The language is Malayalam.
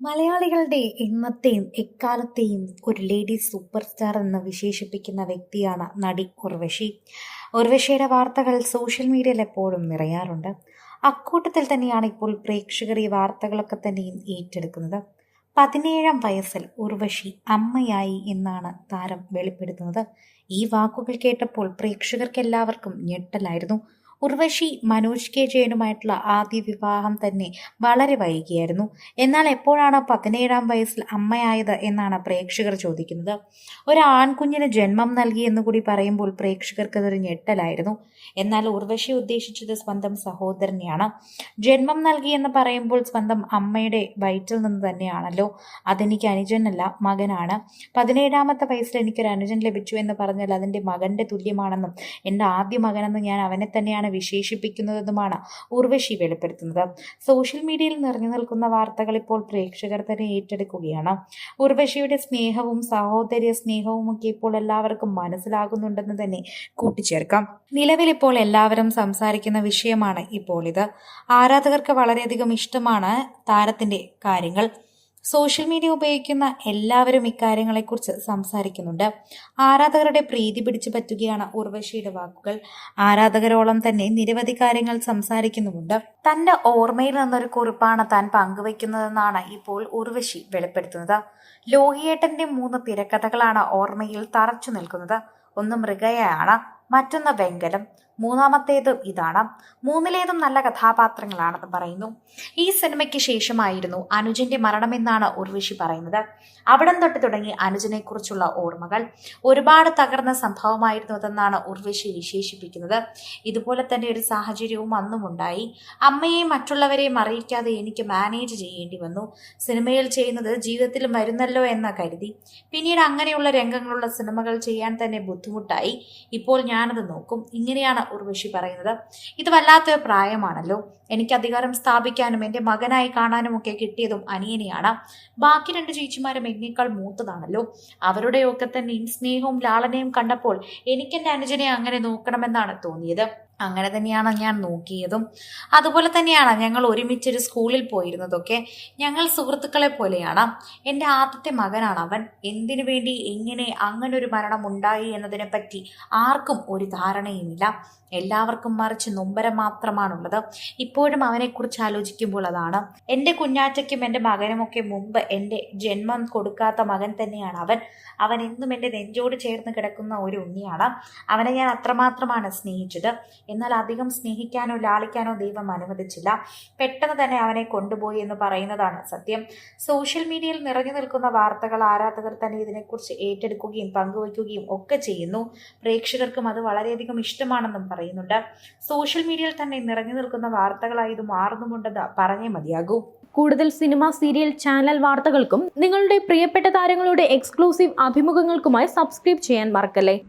മലയാളികളുടെ ഇന്നത്തെയും എക്കാലത്തെയും ഒരു ലേഡി സൂപ്പർ സ്റ്റാർ എന്ന് വിശേഷിപ്പിക്കുന്ന വ്യക്തിയാണ് നടി ഉർവശി. ഉർവശിയുടെ വാർത്തകൾ സോഷ്യൽ മീഡിയയിൽ എപ്പോഴും നിറയാറുണ്ട്. അക്കൂട്ടത്തിൽ തന്നെയാണ് ഇപ്പോൾ പ്രേക്ഷകർ ഈ വാർത്തകളൊക്കെ തന്നെയും ഏറ്റെടുക്കുന്നത്. പതിനേഴാം വയസ്സിൽ ഉർവശി അമ്മയായി എന്നാണ് താരം വെളിപ്പെടുത്തുന്നത്. ഈ വാക്കുകൾ കേട്ടപ്പോൾ പ്രേക്ഷകർക്ക് എല്ലാവർക്കും ഞെട്ടലായിരുന്നു. ഉർവശി മനോജ് കെ ജയനുമായിട്ടുള്ള ആദ്യ വിവാഹം തന്നെ വളരെ വൈകിയായിരുന്നു. എന്നാൽ എപ്പോഴാണ് പതിനേഴാം വയസ്സിൽ അമ്മയായത് എന്നാണ് പ്രേക്ഷകർ ചോദിക്കുന്നത്. ഒരു ആൺകുഞ്ഞിന് ജന്മം നൽകി എന്ന് കൂടി പറയുമ്പോൾ പ്രേക്ഷകർക്ക് അതൊരു ഞെട്ടലായിരുന്നു. എന്നാൽ ഉർവശി ഉദ്ദേശിച്ചത് സ്വന്തം സഹോദരനെയാണ്. ജന്മം നൽകി എന്ന് പറയുമ്പോൾ സ്വന്തം അമ്മയുടെ വയറ്റിൽ നിന്ന് തന്നെയാണല്ലോ. അതെനിക്ക് അനുജനല്ല മകനാണ്. പതിനേഴാമത്തെ വയസ്സിൽ എനിക്കൊരു അനുജൻ ലഭിച്ചു എന്ന് പറഞ്ഞാൽ അതിന്റെ മകന്റെ തുല്യമാണെന്നും എന്റെ ആദ്യ മകനെന്ന് ഞാൻ അവനെ തന്നെയാണ് വിശേഷിപ്പിക്കുന്നതെന്നുമാണ് ഉർവശി വെളിപ്പെടുത്തുന്നത്. സോഷ്യൽ മീഡിയയിൽ നിറഞ്ഞു നിൽക്കുന്ന വാർത്തകൾ ഇപ്പോൾ പ്രേക്ഷകർ തന്നെ ഏറ്റെടുക്കുകയാണ്. ഉർവശിയുടെ സ്നേഹവും സഹോദര്യ സ്നേഹവും ഒക്കെ ഇപ്പോൾ എല്ലാവർക്കും മനസ്സിലാകുന്നുണ്ടെന്ന് തന്നെ കൂട്ടിച്ചേർക്കാം. നിലവിൽ ഇപ്പോൾ എല്ലാവരും സംസാരിക്കുന്ന വിഷയമാണ് ഇപ്പോൾ ഇത് ആരാധകർക്ക് വളരെയധികം ഇഷ്ടമാണ് താരത്തിന്റെ കാര്യങ്ങൾ. സോഷ്യൽ മീഡിയ ഉപയോഗിക്കുന്ന എല്ലാവരും ഇക്കാര്യങ്ങളെക്കുറിച്ച് സംസാരിക്കുന്നുണ്ട്. ആരാധകരുടെ പ്രീതി പിടിച്ചു പറ്റുകയാണ് ഉർവശിയുടെ വാക്കുകൾ. ആരാധകരോളം തന്നെ നിരവധി കാര്യങ്ങൾ സംസാരിക്കുന്നുമുണ്ട്. തന്റെ ഓർമ്മയിൽ നിന്നൊരു കുറിപ്പാണ് താൻ പങ്കുവയ്ക്കുന്നതെന്നാണ് ഇപ്പോൾ ഉർവശി വെളിപ്പെടുത്തുന്നത്. ലോഹിയേട്ടന്റെ മൂന്ന് തിരക്കഥകളാണ് ഓർമ്മയിൽ തറച്ചു നിൽക്കുന്നത്. ഒന്ന് മൃഗയാണ് മറ്റൊന്ന് വെങ്കലം മൂന്നാമത്തേതും ഇതാണ്. മൂന്നിലേതും നല്ല കഥാപാത്രങ്ങളാണെന്ന് പറയുന്നു. ഈ സിനിമയ്ക്ക് ശേഷമായിരുന്നു അനുജന്റെ മരണമെന്നാണ് ഉർവിഷി പറയുന്നത്. അവിടം തൊട്ട് തുടങ്ങി അനുജനെ കുറിച്ചുള്ള ഓർമ്മകൾ. ഒരുപാട് തകർന്ന സംഭവമായിരുന്നു അതെന്നാണ് ഉർവിഷി വിശേഷിപ്പിക്കുന്നത്. ഇതുപോലെ തന്നെ ഒരു സാഹചര്യവും അന്നും ഉണ്ടായി. അമ്മയെയും മറ്റുള്ളവരെയും അറിയിക്കാതെ എനിക്ക് മാനേജ് ചെയ്യേണ്ടി വന്നു. സിനിമയിൽ ചെയ്യുന്നത് ജീവിതത്തിൽ വരുന്നല്ലോ എന്ന കരുതി. പിന്നീട് അങ്ങനെയുള്ള രംഗങ്ങളുള്ള സിനിമകൾ ചെയ്യാൻ തന്നെ ബുദ്ധിമുട്ടായി. ഇപ്പോൾ ഞാനത് നോക്കും. ഇങ്ങനെയാണ് ഉർവശി പറയുന്നത്. ഇത് വല്ലാത്തൊരു പ്രായമാണല്ലോ. എനിക്ക് അധികാരം സ്ഥാപിക്കാനും എന്റെ മകനായി കാണാനും ഒക്കെ കിട്ടിയതും അനിയനെയാണ്. ബാക്കി രണ്ട് ചേച്ചിമാരും എന്നേക്കാൾ മൂത്തതാണല്ലോ. അവരുടെയൊക്കെ തന്നെയും സ്നേഹവും ലാളനയും കണ്ടപ്പോൾ എനിക്ക് എന്റെ അനുജനെ അങ്ങനെ നോക്കണമെന്നാണ് തോന്നിയത്. അങ്ങനെ തന്നെയാണ് ഞാൻ നോക്കിയതും. അതുപോലെ തന്നെയാണ് ഞങ്ങൾ ഒരുമിച്ചൊരു സ്കൂളിൽ പോയിരുന്നതൊക്കെ. ഞങ്ങൾ സുഹൃത്തുക്കളെ പോലെയാണ്. എന്റെ ആദ്യത്തെ മകനാണ് അവൻ. എന്തിനു വേണ്ടി എങ്ങനെ അങ്ങനെ ഒരു മരണം ഉണ്ടായി എന്നതിനെപ്പറ്റി ആർക്കും ഒരു ധാരണയുമില്ല. എല്ലാവർക്കും മറിച്ച് നൊമ്പരം മാത്രമാണുള്ളത്. ഇപ്പോഴും അവനെക്കുറിച്ച് ആലോചിക്കുമ്പോൾ അതാണ്. എന്റെ കുഞ്ഞാറ്റയ്ക്കും എന്റെ മകനുമൊക്കെ മുമ്പ് എന്റെ ജന്മം കൊടുക്കാത്ത മകൻ തന്നെയാണ് അവൻ. അവൻ എന്നും എന്റെ നെഞ്ചോട് ചേർന്ന് കിടക്കുന്ന ഒരു ഉണ്ണിയാണ്. അവനെ ഞാൻ അത്രമാത്രമാണ് സ്നേഹിച്ചത്. എന്നാൽ അധികം സ്നേഹിക്കാനോ ലാളിക്കാനോ ദൈവം അനുവദിച്ചില്ല. പെട്ടെന്ന് തന്നെ അവനെ കൊണ്ടുപോയി എന്ന് പറയുന്നതാണ് സത്യം. സോഷ്യൽ മീഡിയയിൽ നിറഞ്ഞു നിൽക്കുന്ന വാർത്തകൾ ആരാധകർ തന്നെ ഇതിനെക്കുറിച്ച് ഏറ്റെടുക്കുകയും പങ്കുവയ്ക്കുകയും ഒക്കെ ചെയ്യുന്നു. പ്രേക്ഷകർക്കും അത് വളരെയധികം ഇഷ്ടമാണെന്നും പറയുന്നുണ്ട്. സോഷ്യൽ മീഡിയയിൽ തന്നെ നിറഞ്ഞു നിൽക്കുന്ന വാർത്തകളായി ഇത് മാറുന്നുമുണ്ടെന്ന് പറഞ്ഞേ മതിയാകൂ. കൂടുതൽ സിനിമ സീരിയൽ ചാനൽ വാർത്തകൾക്കും നിങ്ങളുടെ പ്രിയപ്പെട്ട താരങ്ങളുടെ എക്സ്ക്ലൂസീവ് അഭിമുഖങ്ങൾക്കുമായി സബ്സ്ക്രൈബ് ചെയ്യാൻ മറക്കല്ലേ?